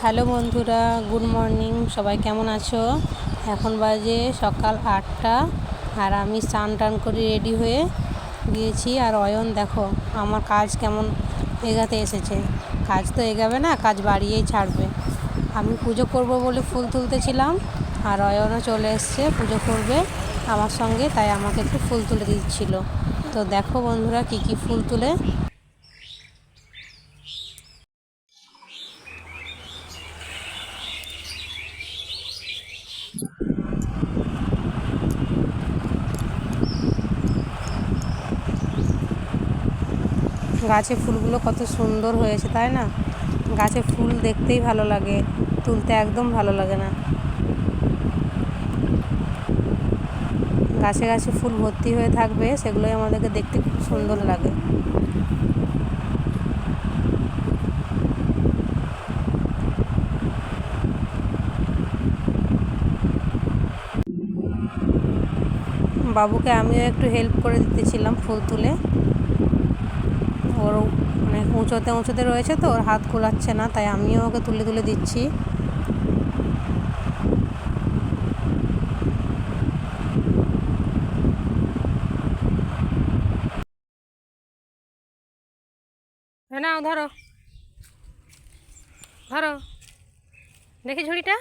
Hello বন্ধুরা, good morning. সবাই কেমন আছো? এখন বাজে সকাল আটটা আর আমি স্নান টান করে রেডি হয়ে গিয়েছি। আর অয়ন, দেখো, আমার কাজ কেমন এগাতে এসেছে। কাজ তো এগাবে না, কাজ বাড়িয়েই ছাড়বে। আমি পুজো করব বলে ফুল তুলতেছিলাম আর অয়নও চলে এসছে পুজো করবে আমার সঙ্গে, তাই আমাকে একটু ফুল তুলে দিচ্ছিল। তো দেখো বন্ধুরা, কি কি ফুল তুলে গাছে ফুলগুলো কত সুন্দর হয়েছে, তাই না? গাছে ফুল দেখতেই ভালো লাগে, তুলতে একদম ভালো লাগে না। গাছে গাছে ফুল ভর্তি হয়ে থাকবে, সেগুলোই আমাদেরকে দেখতে খুব সুন্দর লাগে। বাবুকে আমিও একটু হেল্প করে দিতেছিলাম ফুল তুলে। ওর মানে উঁচোতে উঁচোতে রয়েছে তো, ওর হাত কুলাচ্ছে না, তাই আমিও ওকে তুলে তুলে দিচ্ছি। নাও, ধরো। ধরো। দেখি ঝুড়িটা।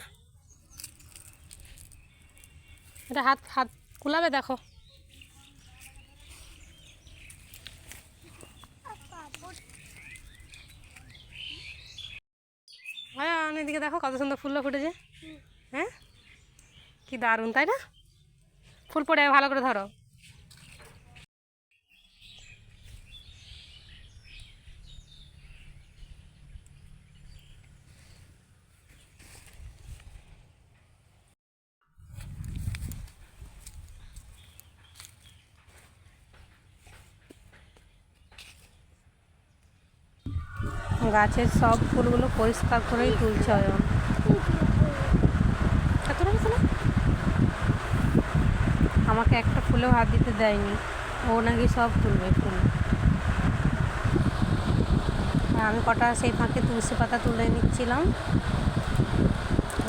এটা হাত হাত কুলাবে, দেখো হ্যাঁ এদিকে দেখো কত সুন্দর ফুলও ফুটেছে। হ্যাঁ? কি দারুণ, তাই না? ফুল পড়ে ভালো করে ধরো। গাছের সব ফুলগুলো পরিষ্কার করেই তুলছে অয়ন? আমাকে একটা ফুলেও হাত দিতে দেয়নি। ও নাকি সব তুলবে ফুল। আর আমি কটা সেই ফাঁকে তুলসী পাতা তুলে নিচ্ছিলাম।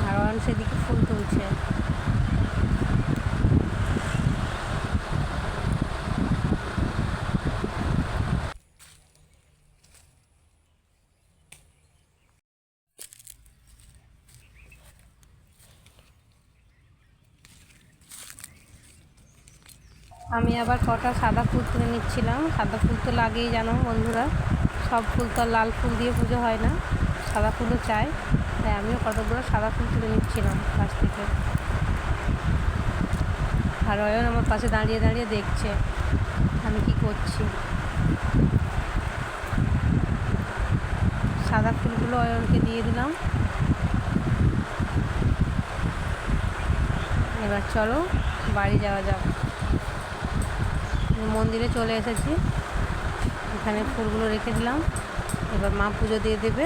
আর অয়ন সেদিকে ফুল তুলছে। আমি আবার কটা সাদা ফুল তুলে নিচ্ছিলাম। সাদা ফুল তো লাগেই জানো বন্ধুরা। সব ফুল তো লাল ফুল দিয়ে পুজো হয় না। সাদা ফুলও চাই। তাই আমিও কতগুলো সাদা ফুল তুলে নিচ্ছিলাম কাছ থেকে। আর অয়ন আমার পাশে দাঁড়িয়ে দাঁড়িয়ে দেখছে, আমি কি করছি। সাদা ফুলগুলো অয়নকে দিয়ে দিলাম। এবার চলো বাড়ি যাওয়া যাক। মন্দিরে চলে এসেছি। এখানে ফুলগুলো রেখে দিলাম। এবার মা পুজো দিয়ে দেবে।